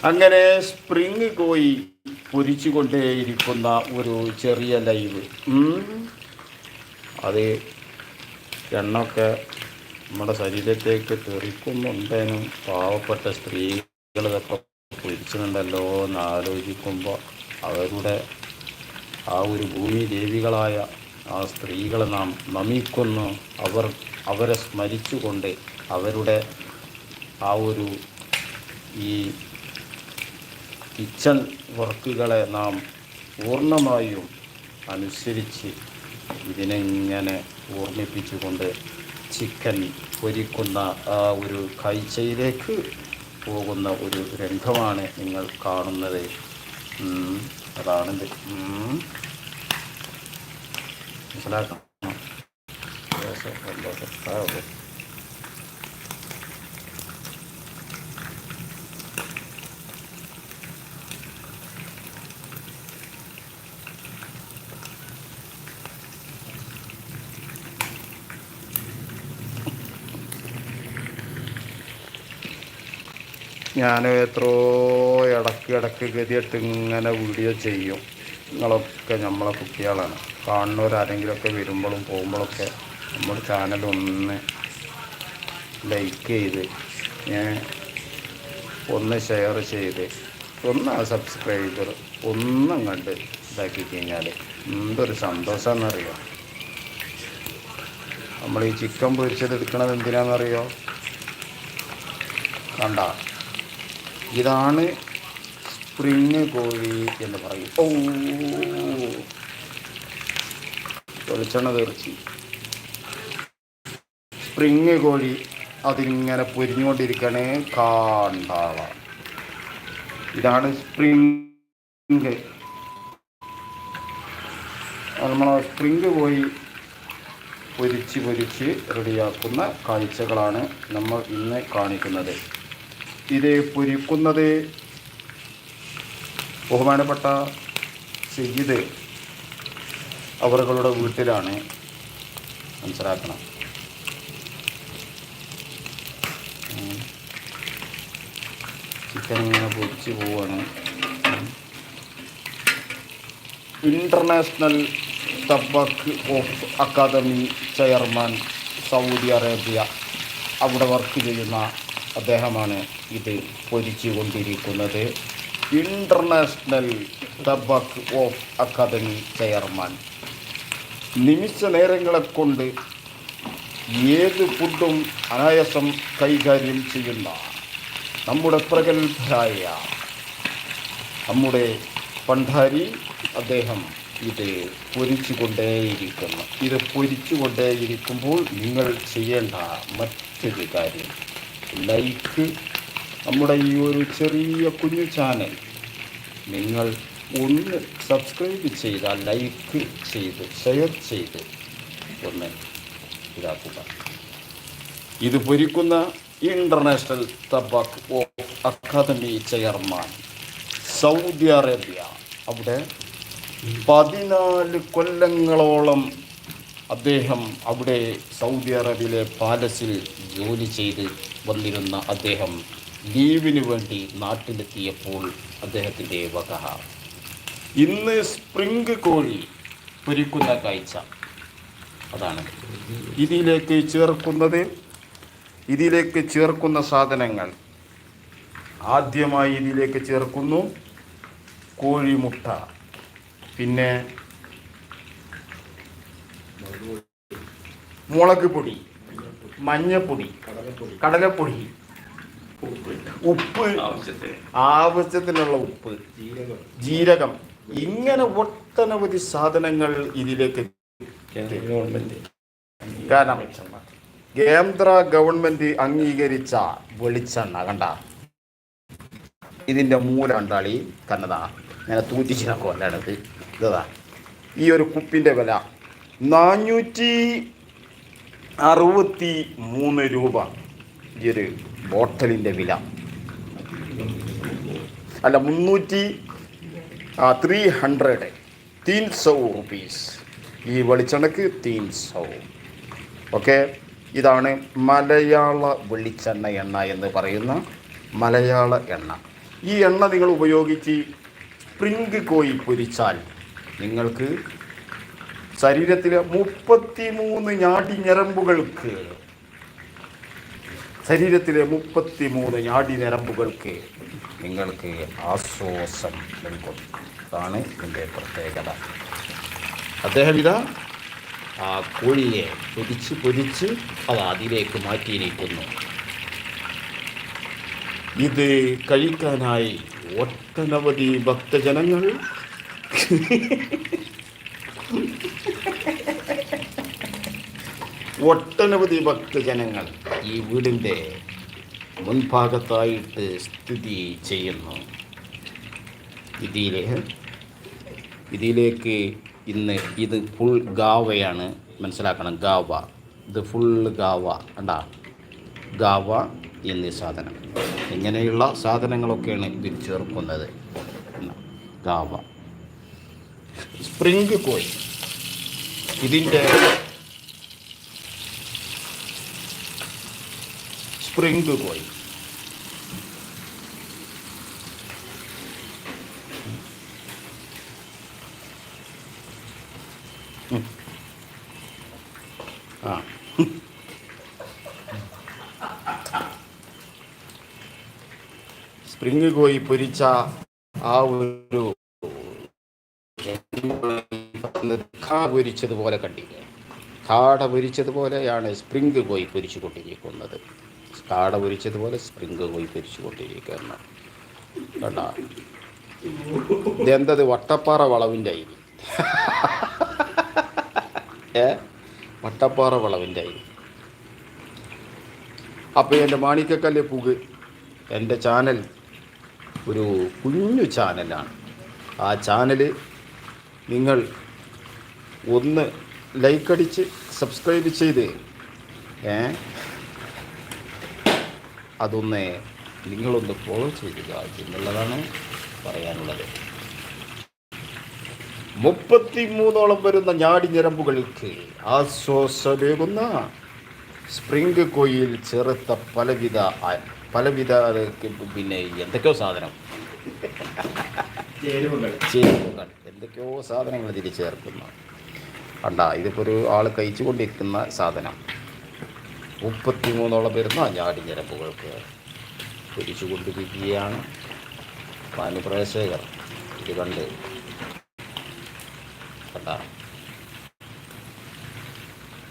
അങ്ങനെ സ്പ്രിങ് കോയി പൊരിച്ചുകൊണ്ടേയിരിക്കുന്ന ഒരു ചെറിയ ലൈവ്. അത് എണ്ണൊക്കെ നമ്മുടെ ശരീരത്തേക്ക് തെറിക്കുന്നുണ്ടേനും പാവപ്പെട്ട സ്ത്രീകൾ ഇതൊക്കെ പൊരിച്ചിട്ടുണ്ടല്ലോ എന്ന് ആലോചിക്കുമ്പോൾ അവരുടെ ആ ഒരു ഭൂമി ദേവികളായ ആ സ്ത്രീകളെ നാം നമിക്കുന്നു അവർ അവരെ സ്മരിച്ചുകൊണ്ട് അവരുടെ ആ ഒരു ഈ കിച്ചൺ വർക്കുകളെ നാം പൂർണമായും അനുസരിച്ച് ഇതിനെങ്ങനെ ഓർമ്മിപ്പിച്ചുകൊണ്ട് ചിക്കൻ പൊരിക്കുന്ന ആ ഒരു കാഴ്ചയിലേക്ക് പോകുന്ന ഒരു രംഗമാണ് നിങ്ങൾ കാണുന്നത്. അതാണിത്. മനസ്സിലാക്കണം? ഞാൻ എത്രയോ ഇടയ്ക്ക് ഇടയ്ക്ക് ഗതിയിട്ട് ഇങ്ങനെ വീഡിയോ ചെയ്യും. നിങ്ങളൊക്കെ നമ്മളെ കുട്ടികളാണ്. കാണുന്നവരാരെങ്കിലുമൊക്കെ വരുമ്പോഴും പോകുമ്പോഴൊക്കെ നമ്മുടെ ചാനലൊന്ന് ലൈക്ക് ചെയ്ത് ഒന്ന് ഷെയർ ചെയ്ത് ഒന്ന് സബ്സ്ക്രൈബർ ഒന്നും കണ്ട് ഇതാക്കി കഴിഞ്ഞാൽ എന്തൊരു സന്തോഷമെന്നറിയോ നമ്മൾ ഈ ചിക്കൻ പൊരിച്ചത് എടുക്കണത് എന്തിനാണെന്നറിയോ കണ്ട? ഇതാണ് സ്പ്രിങ് കോഴി എന്ന് പറയും. ഓ വെളിച്ചെണ്ണ തീർച്ചി സ്പ്രിങ് കോഴി അതിങ്ങനെ പൊരിഞ്ഞുകൊണ്ടിരിക്കണേ കാണ്ടാള. ഇതാണ് സ്പ്രിങ്. നമ്മളെ സ്പ്രിങ് കോഴി പൊരിച്ച് പൊരിച്ച് റെഡിയാക്കുന്ന കാഴ്ചകളാണ് നമ്മൾ ഇന്ന് കാണിക്കുന്നത്. ഇത് പൊരിക്കുന്നത് ബഹുമാനപ്പെട്ട സയ്യിദ് അവരുടെ വീട്ടിലാണ് മനസ്സിലാക്കണം. ചിക്കൻ ഇങ്ങനെ പൊരിച്ച് പോവാണ് international തബക്ക് of academy chairman Saudi Arabia അവിടെ വർക്ക് ചെയ്യുന്ന അദ്ദേഹമാണ് ഇത് പൊരിച്ചു കൊണ്ടിരിക്കുന്നത് ഇന്റർനാഷണൽ തബക്ക് ഓഫ് അക്കാദമി ചെയർമാൻ നിമിഷ നേരങ്ങളെ കൊണ്ട് ഏത് ഫുഡും അനായാസം കൈകാര്യം ചെയ്യുന്ന നമ്മുടെ പ്രഗത്ഭരായ നമ്മുടെ പണ്ടാരി അദ്ദേഹം ഇത് പൊരിച്ചുകൊണ്ടേയിരിക്കുന്നു. ഇത് പൊരിച്ചുകൊണ്ടേയിരിക്കുമ്പോൾ നിങ്ങൾ ചെയ്യേണ്ട മറ്റൊരു കാര്യം. ലൈക്ക് നമ്മുടെ ഈ ഒരു ചെറിയ കുഞ്ഞു ചാനൽ. നിങ്ങൾ ഒന്ന് സബ്സ്ക്രൈബ് ചെയ്താൽ ലൈക്ക് ചെയ്ത് ഷെയർ ചെയ്ത് ഒന്ന് ഇതാക്കുക. ഇത് പൊരിക്കുന്ന international തബാക്ക് of academy chairman Saudi Arabia. അവിടെ പതിനാല് കൊല്ലങ്ങളോളം അദ്ദേഹം അവിടെ സൗദി അറേബ്യയിലെ പാലസിൽ ജോലി ചെയ്ത് വന്നിരുന്ന അദ്ദേഹം ലീവിന് വേണ്ടി നാട്ടിലെത്തിയപ്പോൾ അദ്ദേഹത്തിന്റെ വക. ഇന്ന് സ്പ്രിംഗ് കോഴി പൊരിക്കുന്ന കാഴ്ച. അതാണ്. ഇതിലേക്ക് ചേർക്കുന്നത് ഇതിലേക്ക് ചേർക്കുന്ന സാധനങ്ങൾ. ആദ്യമായി ഇതിലേക്ക് ചേർക്കുന്നു കോഴിമുട്ട. പിന്നെ മുളക് പൊടി മഞ്ഞപ്പൊടി കടലപ്പൊടി. ഉപ്പ്. ആവശ്യത്തിന്. ആവശ്യത്തിനുള്ള ഉപ്പ് ജീരകം. ഇങ്ങനെ ഒട്ടനവധി സാധനങ്ങൾ ഇതിലേക്ക് കേന്ദ്ര ഗവൺമെന്റ്. കാരണം കേന്ദ്ര ഗവൺമെന്റ് അംഗീകരിച്ച വെളിച്ചെണ്ണ കണ്ട? ഇതിന്റെ മൂലണ്ടാളി കന്നതാ ഇങ്ങനെ തൂറ്റിച്ചിനൊക്കെ കൊല്ലാണത് ഇതാ. ഈ ഒരു കുപ്പിന്റെ വില നാനൂറ്റി അറുപത്തി മൂന്ന് രൂപ ഈ ഒരു ബോട്ടലിന്റെ വില. അല്ല മുന്നൂറ്റി ത്രീ ഹൺഡ്രഡ് തീൻ സൗ റുപ്പീസ് ഈ വെളിച്ചെണ്ണക്ക് തീൻ സൗ ഓക്കെ ഇതാണ് മലയാള വെളിച്ചെണ്ണ എണ്ണ എന്ന് പറയുന്ന മലയാള എണ്ണ. ഈ എണ്ണ നിങ്ങൾ ഉപയോഗിച്ച് സ്പ്രിംഗ് കോയി പൊരിച്ചാൽ നിങ്ങൾക്ക് ശരീരത്തിലെ മുപ്പത്തി മൂന്ന് ഞാടി ഞരമ്പുകൾക്ക് ശരീരത്തിലെ മുപ്പത്തി മൂന്ന് ഞാടി ഞരമ്പുകൾക്ക് നിങ്ങൾക്ക് ആശ്വാസം നൽകും അതാണ് ഇതിന്റെ പ്രത്യേകത. അദ്ദേഹം ഇതാ ആ കോഴിയെ പൊരിച്ച് പൊരിച്ച് അത് അതിലേക്ക് മാറ്റിയിരിക്കുന്നു. ഇത് കഴിക്കാനായി ഒട്ടനവധി ഭക്തജനങ്ങൾ ഒട്ടനവധി ഭക്തജനങ്ങൾ ഈ വീടിന്റെ മുൻഭാഗത്തായിട്ട് സ്ഥിതി ചെയ്യുന്നു. ഇതിലെ ഇതിലേക്ക് ഇന്ന് ഇത് ഫുൾ ഗാവയാണ് മനസ്സിലാക്കണം. ഗാവ. ഇത് ഫുൾ ഗാവ കണ്ടാ? ഗാവ എന്നീ സാധനം. ഇങ്ങനെയുള്ള സാധനങ്ങളൊക്കെയാണ് ഇതിൽ ചേർക്കുന്നത്. ഗാവ. സ്പ്രിംഗ് കോയി. ഇതിന്റെ സ്പ്രിംഗ് കോയി ആ. സ്പ്രിംഗ് കോയി പൊരിച്ച ആ ഒരു പൊരിച്ചതുപോലെ കണ്ടില്ലേ? കാട പൊരിച്ചതുപോലെയാണ് സ്പ്രിംഗ് കോയി പൊരിച്ചു കൊണ്ടിരിക്കുന്നത് കാട പൊരിച്ചതുപോലെ സ്പ്രിംഗ് പോയി പൊരിച്ചു കൊണ്ടിരിക്കുന്നു കണ്ട? ഇതെന്തത് വട്ടപ്പാറ വളവിന്റെ അരി. ഏ? വട്ടപ്പാറ വളവിന്റെ അരി. അപ്പോൾ എന്റെ മാണിക്കക്കല്ല് പുക് എന്റെ ചാനൽ ഒരു കുഞ്ഞു ചാനലാണ്. ആ ചാനൽ നിങ്ങൾ ഒന്ന് ലൈക്ക് അടിച്ച് സബ്സ്ക്രൈബ് ചെയ്ത് ഏ? അതൊന്ന് നിങ്ങളൊന്ന് ഫോളോ ചെയ്യുക എന്നുള്ളതാണ് പറയാനുള്ളത്. മുപ്പത്തി മൂന്നോളം വരുന്ന ഞാടി ഞരമ്പുകൾക്ക് ആശ്വാസമേകുന്ന സ്പ്രിംഗ് കോയിൽ ചേർത്ത പലവിധ പലവിധ പിന്നെ എന്തൊക്കെയോ സാധനം. ചേരുവകൾ. എന്തൊക്കെയോ സാധനങ്ങൾ ഇതിൽ ചേർക്കുന്നു. കണ്ട ഇതിപ്പോൾ ഒരു ആൾ കഴിച്ചു കൊണ്ടിരിക്കുന്ന സാധനം. മുപ്പത്തി മൂന്നോളം വരുന്ന ഞാടി ഞരമ്പുകൾക്ക് പൊരിച്ചു കൊണ്ടിരിക്കുകയാണ് മാനുപ്രേക്ഷകർ ഇത് കണ്ട്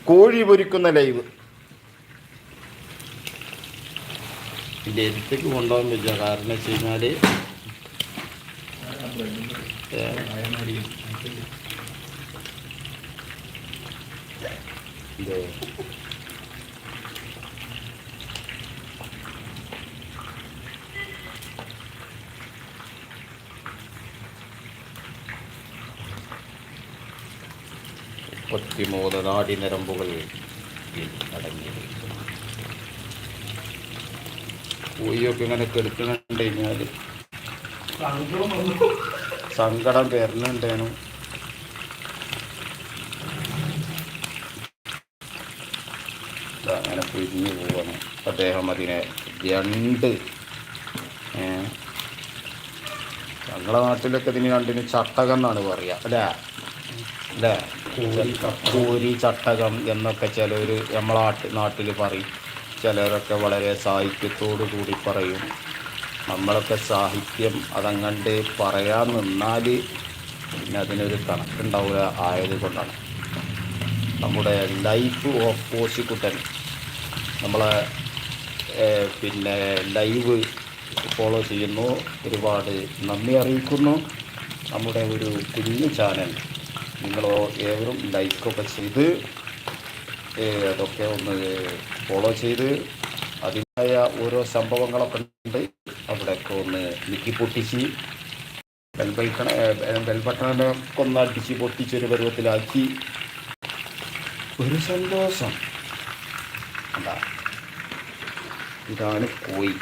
കോഴി പൊരിക്കുന്ന ലൈവ്. ഇതിന്റെ അടുത്തേക്ക് കൊണ്ടുപോകാൻ വെച്ചാൽ കാരണം വെച്ച് കഴിഞ്ഞാൽ ഇത്. മുപ്പത്തിമൂന്ന് നാടി നരമ്പുകൾ ഇതിൽ അടങ്ങിയിരിക്കുന്നു. പൂയൊക്കെ ഇങ്ങനെ കെടുക്കുന്നുണ്ട് കഴിഞ്ഞാൽ സങ്കടം വരുന്നുണ്ടേനു അങ്ങനെ പിരിഞ്ഞു പോവാണ്. അദ്ദേഹം അതിനെ രണ്ട് ഞങ്ങളുടെ ഞങ്ങളെ നാട്ടിലൊക്കെ ഇതിന് രണ്ടിന് ചട്ടകം എന്നാണ് പറയുക അല്ലേ? അല്ലേ? കൂരി ചട്ടകം എന്നൊക്കെ ചിലർ നമ്മളെ നാട്ടിൽ പറയും. ചിലരൊക്കെ വളരെ സാഹിത്യത്തോടു കൂടി പറയും. നമ്മളൊക്കെ സാഹിത്യം അതങ്ങണ്ട് പറയാൻ നിന്നാൽ പിന്നെ അതിനൊരു കണക്കുണ്ടാവുക ആയത് കൊണ്ടാണ് നമ്മുടെ ലൈഫ് ഓഫ് നമ്മളെ പിന്നെ ലൈവ് ഫോളോ ചെയ്യുന്നു. ഒരുപാട് നന്ദി അറിയിക്കുന്നു. നമ്മുടെ ഒരു കുഞ്ഞു ചാനൽ നിങ്ങളോ ഏവരും ലൈക്കൊക്കെ ചെയ്ത് അതൊക്കെ ഒന്ന് ഫോളോ ചെയ്ത് അതിന്റെതായ ഓരോ സംഭവങ്ങളൊക്കെ ഉണ്ട്. അവിടെയൊക്കെ ഒന്ന് നിക്കി പൊട്ടിച്ച് ബെൽബൈക്കണ ബെൽബട്ടണൊക്കെ ഒന്ന് അടിച്ച് പൊട്ടിച്ചൊരു പരുവത്തിലാക്കി. ഒരു സന്തോഷം. എന്താ ഇതാണ് കോയി.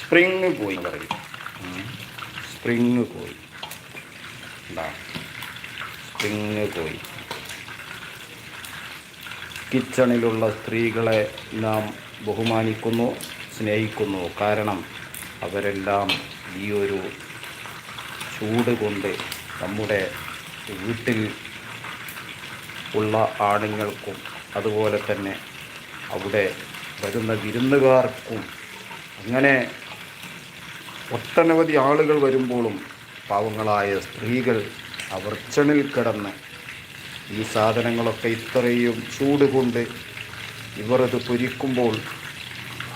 സ്പ്രിങ് പോയി പറയും. സ്പ്രിങ് കോയി. എന്താ തെങ്ങ് കോയി കിച്ചണിലുള്ള സ്ത്രീകളെ നാം ബഹുമാനിക്കുന്നു സ്നേഹിക്കുന്നു. കാരണം അവരെല്ലാം ഈ ഒരു ചൂട് കൊണ്ട് നമ്മുടെ വീട്ടിൽ ഉള്ള ആണുങ്ങൾക്കും അതുപോലെ തന്നെ അവിടെ വരുന്ന വിരുന്നുകാർക്കും അങ്ങനെ ഒട്ടനവധി ആളുകൾ വരുമ്പോഴും പാവങ്ങളായ സ്ത്രീകൾ അവർ കിച്ചണിൽ കിടന്ന് ഈ സാധനങ്ങളൊക്കെ ഇത്രയും ചൂട് കൊണ്ട് ഇവർ ഇത് പൊരിക്കുമ്പോൾ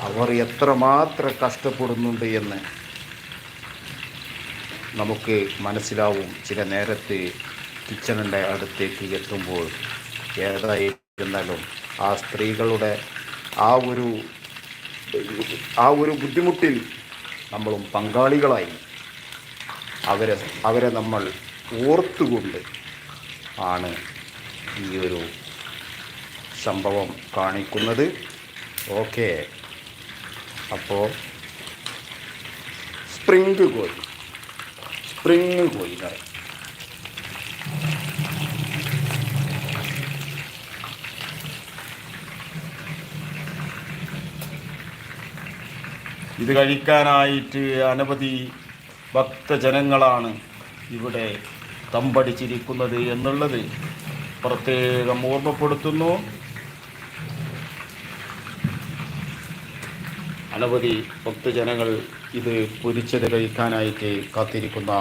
അവർ എത്രമാത്രം കഷ്ടപ്പെടുന്നുണ്ട് എന്ന് നമുക്ക് മനസ്സിലാവും. ചില നേരത്ത് കിച്ചണിന്റെ അടുത്തേക്ക് എത്തുമ്പോൾ ഏതായിരുന്നാലും ആ സ്ത്രീകളുടെ ആ ഒരു ആ ഒരു ബുദ്ധിമുട്ടിൽ നമ്മളും പങ്കാളികളായി. അവരെ അവരെ നമ്മൾ ഓർത്തുകൊണ്ട് ആണ് ഈ ഒരു സംഭവം കാണിക്കുന്നത്. ഓക്കെ. അപ്പോൾ സ്പ്രിംഗ് കോഴി. സ്പ്രിങ് കോഴി ഇത് കഴിക്കാനായിട്ട് അനവധി ഭക്തജനങ്ങളാണ് ഇവിടെ തമ്പടിച്ചിരിക്കുന്നത് എന്നുള്ളത് പ്രത്യേകം ഓർമ്മപ്പെടുത്തുന്നു. അനവധി ഭക്തജനങ്ങൾ ഇത് പൊരിച്ചത് കഴിക്കാനായിട്ട് കാത്തിരിക്കുന്ന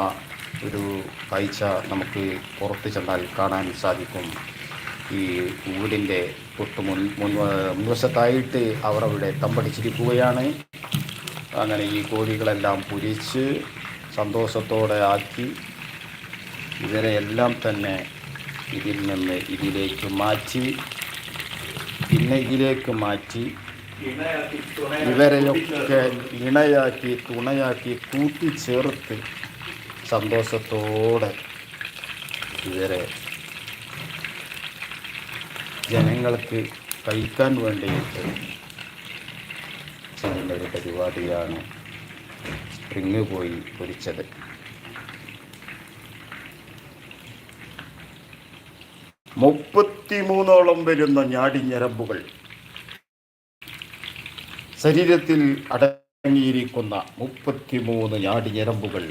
ഒരു കാഴ്ച നമുക്ക് പുറത്ത് ചെന്നാൽ കാണാൻ സാധിക്കും. ഈ വീടിന്റെ തൊട്ട് മുൻ മുൻ മുൻവശത്തായിട്ട് അവർ അവിടെ തമ്പടിച്ചിരിക്കുകയാണ്. അങ്ങനെ ഈ കോഴികളെല്ലാം പൊരിച്ച് സന്തോഷത്തോടെ ആക്കി ഇവരെ എല്ലാം തന്നെ ഇതിൽ നിന്ന് ഇതിലേക്ക് മാറ്റി പിന്നെ ഇതിലേക്ക് മാറ്റി ഇവരെയൊക്കെ ഇണയാക്കി തുണയാക്കി കൂട്ടിച്ചേർത്ത് സന്തോഷത്തോടെ ഇവരെ ജനങ്ങൾക്ക് കഴിക്കാൻ വേണ്ടിയിട്ട് ചെയ്യുന്ന ഒരു പരിപാടിയാണ് സ്പ്രിങ് പോയി പൊരിച്ചത്. മുപ്പത്തിമൂന്നോളം വരുന്ന ഞാടിഞ്ഞരമ്പുകൾ ശരീരത്തിൽ അടങ്ങിയിരിക്കുന്ന മുപ്പത്തിമൂന്ന് ഞാടിഞ്ഞരമ്പുകൾ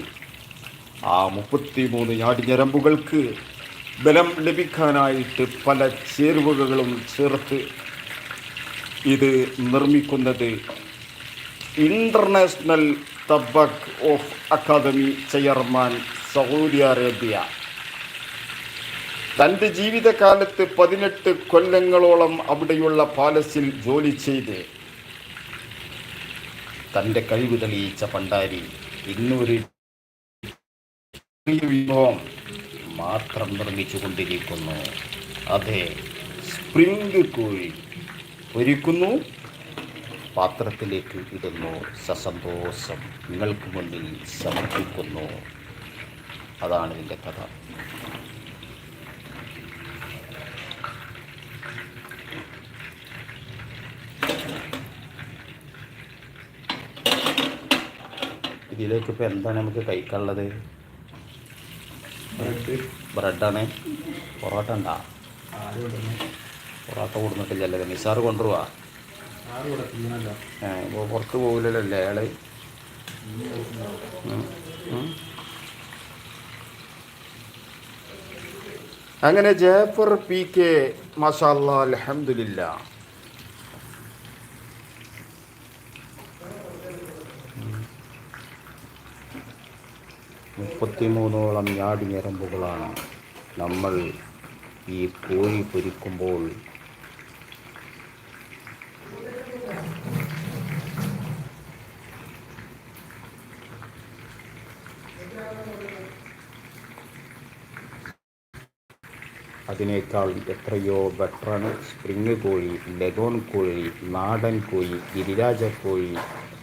ആ മുപ്പത്തിമൂന്ന് ഞാടിഞ്ഞരമ്പുകൾക്ക് ബലം ലഭിക്കാനായിട്ട് പല ചേരുവകളും ചേർത്ത് ഇത് നിർമ്മിക്കുന്നത് international tabak of academy chairman Saudi Arabia തന്റെ ജീവിതകാലത്ത് പതിനെട്ട് കൊല്ലങ്ങളോളം അവിടെയുള്ള പാലസിൽ ജോലി ചെയ്ത് തന്റെ കഴിവ് തെളിയിച്ച പണ്ടാരി ഇന്നൊരു വിഭവം മാത്രം നിർമ്മിച്ചു കൊണ്ടിരിക്കുന്നു. അതെ സ്പ്രിംഗ് കോഴി ഒരുക്കുന്നു. പാത്രത്തിലേക്ക് ഇടുന്നു. സസന്തോഷം നിങ്ങൾക്ക് മുന്നിൽ സമർപ്പിക്കുന്നു. അതാണ് ഇതിന്റെ കഥ. ഇതിലേക്ക് ഇപ്പോൾ എന്താണ് നമുക്ക് കഴിക്കാനുള്ളത്? ബ്രെഡാണ്. പൊറോട്ട ഉണ്ടാ? പൊറോട്ട കൊടുത്തിട്ടില്ലല്ലേ നിസാറ് കൊണ്ടുപോവാ പുറത്ത് പോകില്ലല്ലോ അല്ലേ അയാൾ. അങ്ങനെ ജയഫർ പി കെ മാഷാല്ല അലഹമില്ല മുപ്പത്തിമൂന്നോളം ഞാടി ഞരമ്പുകളാണ് നമ്മൾ ഈ കോഴി പൊരിക്കുമ്പോൾ അതിനേക്കാൾ എത്രയോ ബെറ്ററാണ് സ്പ്രിങ് കോഴി ലഗോൺ കോഴി നാടൻ കോഴി ഗിരിരാജ കോഴി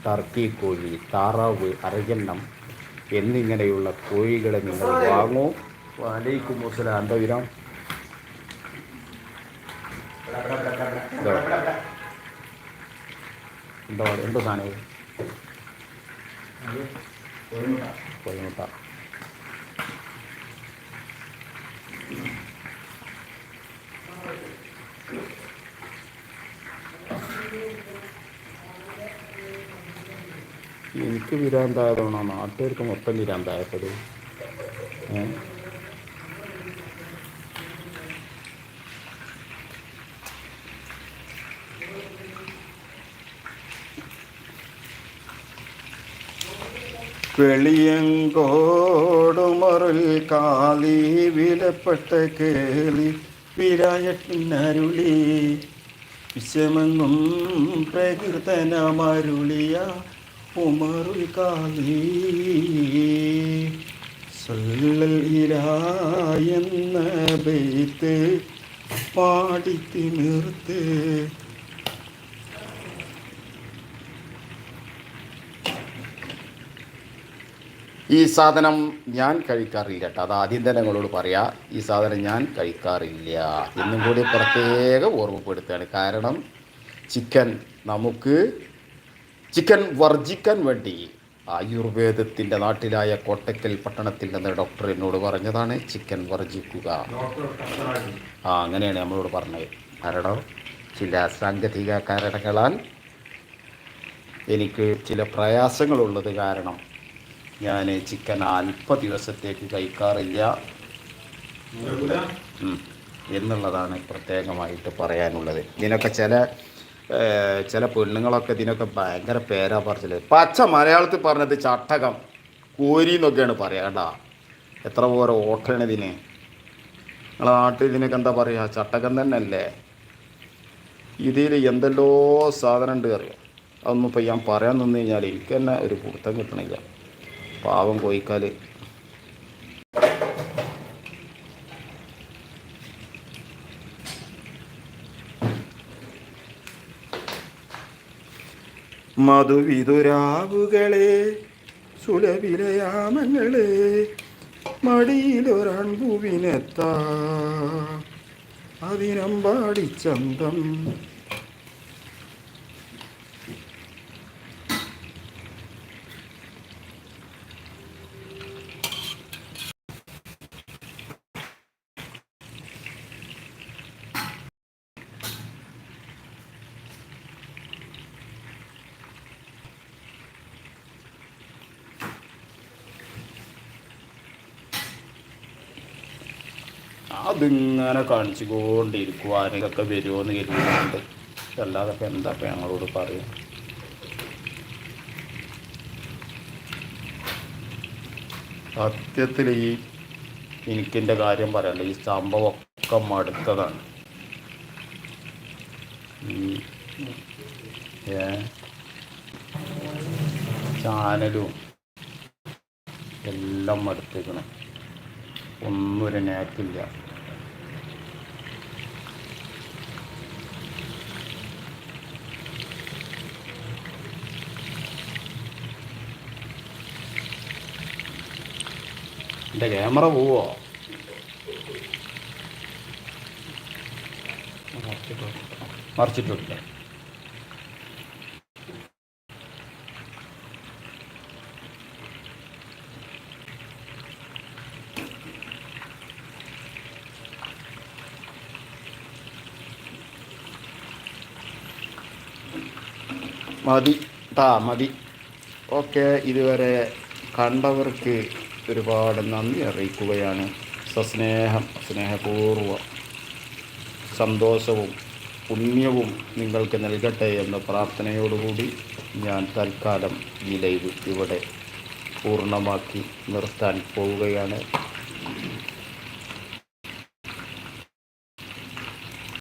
ടർക്കി കോഴി താറാവ് അരകെണ്ണം എന്നിങ്ങനെയുള്ള കോഴികളെ നിങ്ങൾ വാങ്ങൂ. വലൈക്കും മുസ്ലാം എന്താ വിരാം എന്താ എന്തോ സാധനം കോഴിമുട്ട. കോഴിമുട്ട. എനിക്ക് വിരാന്തായതാണോ നാട്ടുകാർക്ക് മൊത്തം വിരാന്തായപ്പത്. ഏ? വെളിയങ്കോടുമറിൽ കാലി വിലപ്പെട്ട കേളി വിരായട്ടിനരുളി വിശമെന്നും പ്രകൃതനമരുളിയ ബെയ്ത്ത് എന്ന ബെയ്ത്ത് പാടിത്തിമിർത്ത് ഈ സാധനം ഞാൻ കഴിക്കാറില്ല കേട്ടോ. അത് ആദ്യം തന്നെ നിങ്ങളോട് പറയാ ഈ സാധനം ഞാൻ കഴിക്കാറില്ല. എന്നും കൂടി പ്രത്യേക ഓർമ്മപ്പെടുത്തുകയാണ്. കാരണം ചിക്കൻ നമുക്ക് ചിക്കൻ വർജിക്കാൻ വേണ്ടി ആയുർവേദത്തിന്റെ നാട്ടിലായ കോട്ടക്കൽ പട്ടണത്തിൽ നിന്ന് ഡോക്ടർ എന്നോട് പറഞ്ഞതാണ് ചിക്കൻ വർജിക്കുക. ആ അങ്ങനെയാണ് നമ്മളോട് പറഞ്ഞത്. കാരണം ചില സാങ്കേതിക കാരണങ്ങളാൽ എനിക്ക് ചില പ്രയാസങ്ങളുള്ളത് കാരണം ഞാൻ ചിക്കൻ അല്പ ദിവസത്തേക്ക് കഴിക്കാറില്ല. എന്നുള്ളതാണ് പ്രത്യേകമായിട്ട് പറയാനുള്ളത്. ഇതിനൊക്കെ ചില ചില പെണ്ണുങ്ങളൊക്കെ ഇതിനൊക്കെ ഭയങ്കര പേരാ പറച്ചിൽ. പച്ച മലയാളത്തിൽ പറഞ്ഞത് ചട്ടകം കോരി എന്നൊക്കെയാണ് പറയാണ്ട എത്ര പോലെ ഓട്ടമാണ് ഇതിന്? നിങ്ങളെ നാട്ടിൽ ഇതിനൊക്കെ എന്താ പറയുക ചട്ടകം തന്നെ അല്ലേ ഇതിൽ എന്തെല്ലോ സാധനം ഉണ്ട് അറിയാം? അതൊന്നും ഇപ്പം ഞാൻ പറയാൻ നിന്ന് കഴിഞ്ഞാൽ എനിക്ക് തന്നെ ഒരു പുറത്തം കിട്ടണില്ല. പാവം കോയിക്കാൽ മധുവിതുരാവുകളെ സുലഭിലയാമങ്ങളെ മടിയിലൊരൺപൂവിനെത്താ. അതിനമ്പാടി ചന്തം അതിങ്ങനെ കാണിച്ചുകൊണ്ടിരിക്കും ആരെങ്കിലൊക്കെ വരുമോയെന്ന് കരുതുന്നുണ്ട് അല്ലാതെ എന്താ ഇപ്പം ഞങ്ങളോട് പറയാം സത്യത്തിൽ ഈ എനിക്കെന്റെ കാര്യം പറയണ്ട ഈ സംഭവമൊക്കെ മടുത്തതാണ്. ഈ ചാനലും എല്ലാം മടുത്തേക്കണം. ഒന്നും ഒരു നേക്കില്ല എന്റെ ക്യാമറ പോവോ? മറിച്ചിട്ടുണ്ട്. മതി താ മതി. ഓക്കെ ഇതുവരെ കണ്ടവർക്ക് ഒരുപാട് നന്ദി അറിയിക്കുകയാണ്. സസ്നേഹം സ്നേഹപൂർവം സന്തോഷവും പുണ്യവും നിങ്ങൾക്ക് നൽകട്ടെ എന്ന പ്രാർത്ഥനയോടുകൂടി ഞാൻ തൽക്കാലം ഈ ലൈവ് ഇവിടെ പൂർണമാക്കി നിർത്താൻ പോവുകയാണ്.